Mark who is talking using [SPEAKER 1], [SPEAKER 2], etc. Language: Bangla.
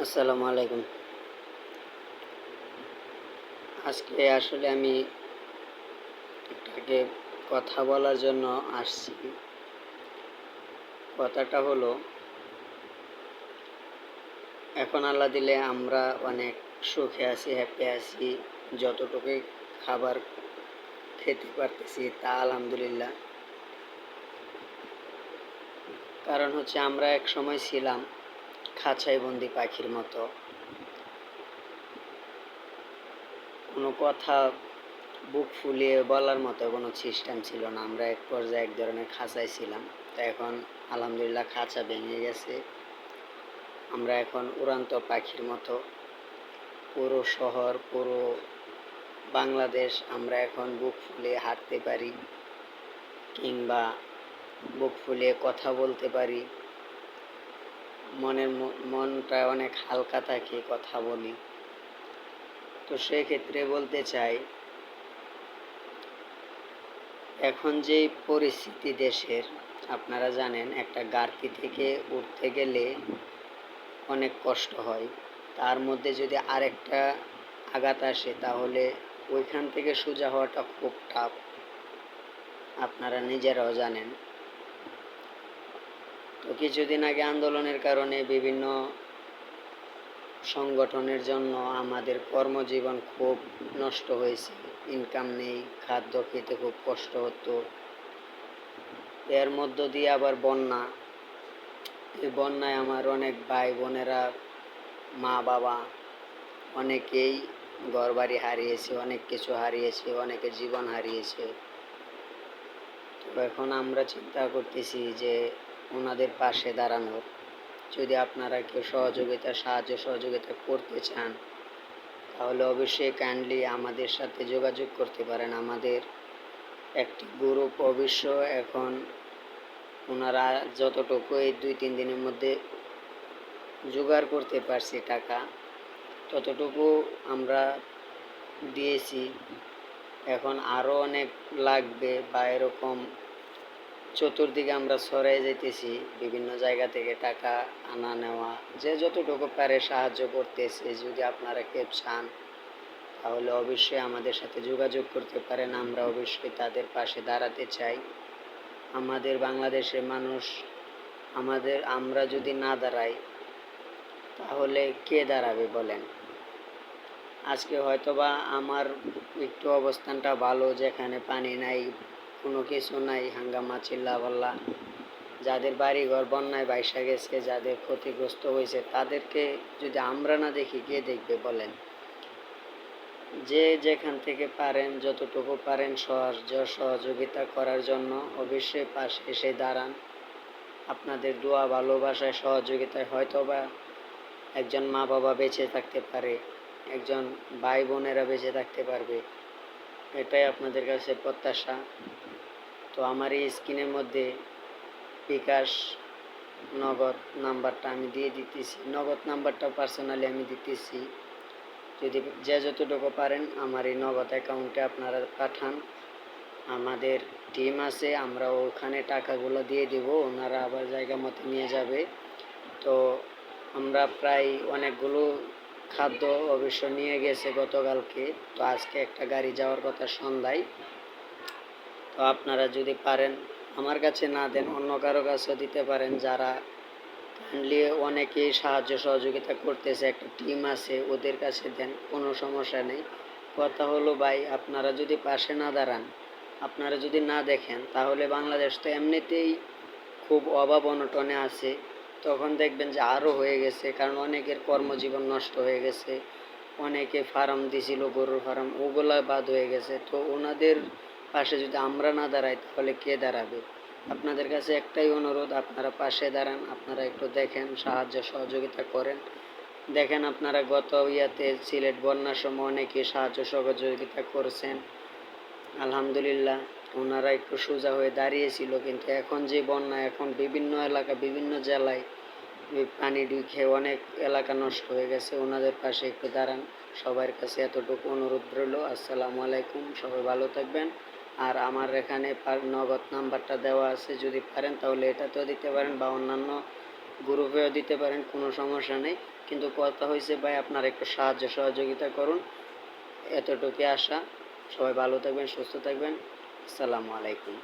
[SPEAKER 1] আসসালামু আলাইকুম। আজকে আসলে আমি একটাকে কথা বলার জন্য আসছি। কথাটা হলো, এখন আল্লাহ দিলে আমরা অনেক সুখে আছি হ্যাপি আছি, যতটুকুই খাবার খেতে পারতেছি তা আলহামদুলিল্লাহ। কারণ হচ্ছে আমরা এক সময় ছিলাম খাঁচাই বন্দি পাখির মতো। কোনো কথা বুক ফুলিয়ে বলার মতো কোনো সিস্টেম ছিল না। আমরা এক পর্যায়ে এক ধরনের খাঁচাই ছিলাম। তো এখন আলহামদুলিল্লাহ খাঁচা ভেঙে গেছে। আমরা এখন উড়ান্ত পাখির মতো। পুরো শহর, পুরো বাংলাদেশ আমরা এখন বুক ফুলিয়ে হাঁটতে পারি কিংবা বুক ফুলিয়ে কথা বলতে পারি। মনের মনটা অনেক হালকা থাকে কথা বলি। তো সেক্ষেত্রে বলতে চাই, এখন যে পরিস্থিতি দেশের, আপনারা জানেন একটা গার্কি থেকে উঠতে গেলে অনেক কষ্ট হয়। তার মধ্যে যদি আরেকটা আঘাত আসে, তাহলে ওইখান থেকে সোজা হওয়াটা খুব টাফ আপনারা নিজেরাও জানেন। তো কিছুদিন আগে আন্দোলনের কারণে বিভিন্ন সংগঠনের জন্য আমাদের কর্মজীবন খুব নষ্ট হয়েছে। ইনকাম নেই, খাদ্য খেতে খুব কষ্ট হতো। এর মধ্য দিয়ে আবার বন্যা। এই বন্যায় আমার অনেক ভাই বোনেরা, মা বাবা অনেকেই ঘরবাড়ি হারিয়েছে, অনেক কিছু হারিয়েছে, অনেকে জীবন হারিয়েছে। তো এখন আমরা চিন্তা করতেছি যে ওনাদের পাশে দাঁড়ানোর। যদি আপনারা কেউ সহযোগিতা, সাহায্য, সহযোগিতা করতে চান, তাহলে অবশ্যই কাইন্ডলি আমাদের সাথে যোগাযোগ করতে পারেন। আমাদের একটি গ্রুপ অবশ্য এখন ওনারা যতটুকু এই দুই, তিন দিনের মধ্যে জোগাড় করতে পারছি টাকা, ততটুকু আমরা দিয়েছি। এখন আরও অনেক লাগবে বা এরকম চতুর্দিকে আমরা সরাই যেতেছি বিভিন্ন জায়গা থেকে টাকা আনা নেওয়া, যে যতটুকু পারে সাহায্য করতেছে, যদি আপনারা কেউ চান, তাহলে অবশ্যই আমাদের সাথে যোগাযোগ করতে পারেন, আমরা অবশ্যই তাদের পাশে দাঁড়াতে চাই। আমাদের বাংলাদেশের মানুষ, আমাদের, আমরা যদি না দাঁড়াই, তাহলে কে দাঁড়াবে বলেন? আজকে হয়তোবা আমার একটু অবস্থানটা ভালো, যেখানে পানি নাই কোনো কিছু নাই, হাঙ্গামা চিল্লাপাল্লা যাদের বাড়ি ঘর বন্যায় বাইসা গেছে, যাদের ক্ষতিগ্রস্ত হয়েছে, তাদেরকে যদি আমরা না দেখি, কে দেখবে বলেন? যে যেখান থেকে পারেন, যতটুকু পারেন সাহায্য সহযোগিতা করার জন্য অবশ্যই পাশে এসে দাঁড়ান। আপনাদের দোয়া, ভালোবাসায়, সহযোগিতায় হয়তোবা একজন মা বাবা বেঁচে থাকতে পারে, একজন ভাই বোনেরা বেঁচে থাকতে পারবে। এটাই আপনাদের কাছে প্রত্যাশা। তো আমার এই স্ক্রিনের মধ্যে বিকাশ নগদ নাম্বারটা আমি দিয়ে দিতেছি। নগদ নাম্বারটা পার্সোনালি আমি দিতেছি। যদি যে যতটুকু পারেন আমার এই নগদ অ্যাকাউন্টে আপনারা পাঠান। আমাদের টিম আছে, আমরা ওখানে টাকাগুলো দিয়ে দিব, ওনারা আবার জায়গা মতো নিয়ে যাবে। তো আমরা প্রায় অনেকগুলো খাদ্য অবশ্য নিয়ে গেছে গতকালকে। তো আজকে একটা গাড়ি যাওয়ার কথা সন্ধ্যায়। তো আপনারা যদি পারেন, আমার কাছে না দেন, অন্য কারও কাছেও দিতে পারেন। যারা কাইন্ডলি অনেকেই সাহায্য সহযোগিতা করতেছে, একটা টিম আছে, ওদের কাছে দেন, কোনো সমস্যা নেই। কথা হলো, ভাই, আপনারা যদি পাশে না দাঁড়ান, আপনারা যদি না দেখেন, তাহলে বাংলাদেশ তো এমনিতেই খুব অভাব অনটনে আছে। তখন দেখবেন যে আরও হয়ে গেছে, কারণ অনেকের কর্মজীবন নষ্ট হয়ে গেছে, অনেকে ফার্ম দিছিল, গরুর ফার্ম, ওগুলা বাদ হয়ে গেছে। তো ওনাদের পাশে যদি আমরা না দাঁড়াই, তাহলে কে দাঁড়াবে? আপনাদের কাছে একটাই অনুরোধ, আপনারা পাশে দাঁড়ান, আপনারা একটু দেখেন, সাহায্য সহযোগিতা করেন। দেখেন আপনারা গত ইয়াতে সিলেট বন্যার সময় অনেকে সাহায্য সহযোগিতা করছেন। আলহামদুলিল্লাহ। ওনারা একটু সোজা হয়ে দাঁড়িয়েছিল, কিন্তু এখন যে বন্যা, এখন বিভিন্ন এলাকা, বিভিন্ন জেলায় পানি ঢুকে অনেক এলাকা নষ্ট হয়ে গেছে। ওনাদের পাশে একটু দাঁড়ান, সবার কাছে এতটুকু অনুরোধ রইল। আসসালামু আলাইকুম, সবাই ভালো থাকবেন। আর আমার এখানে নগদ নাম্বারটা দেওয়া আছে, যদি পারেন তাহলে এটাতেও দিতে পারেন বা অন্যান্য গ্রুপেও দিতে পারেন, কোনো সমস্যা নেই। কিন্তু কথা হয়েছে, ভাই, আপনার একটু সাহায্য সহযোগিতা করুন। এতটুকু আশা। সবাই ভালো থাকবেন, সুস্থ থাকবেন। আসসালামু আলাইকুম।